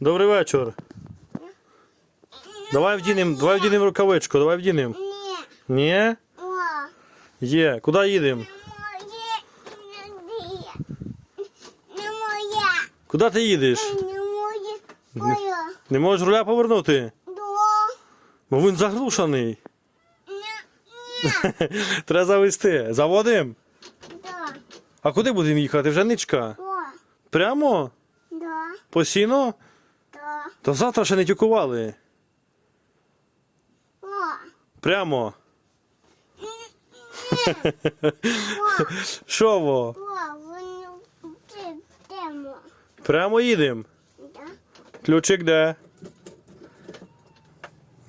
Добрий вечір. Давай вдінем, давай вдінем рукавичку, давай вдінем. Ні. Ні? Є. Куди їдемо? Куди ти їдеш? Не можеш руля повернути? Бо він заглушений. Треба завести. Заводим. А куди будемо їхати? Вже нічка. О. Прямо? Да. По сіно? Да. То завтра ще не тюкували. О. Прямо. Що во? Прямо їдемо. Да. Ключик де?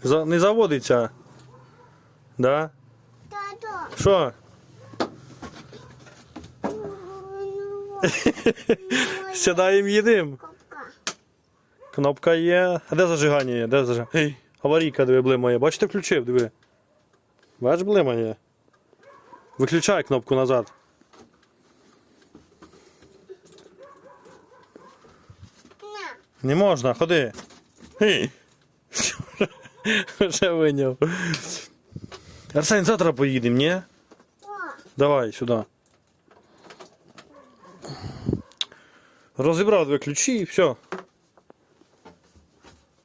За... Не заводиться. Да? Тато. Що? Сідаємо їдемо. Кнопка є. А де зажигання є? Де зажигання? Ей, аварійка диви блимає. Бачите, включив, диви. Бач, блимає. Виключай кнопку назад. Не можна, ходи. Гей. Вже виняв. Арсень, завтра поїдемо, ні? Давай сюди. Розібрав дві ключі і все.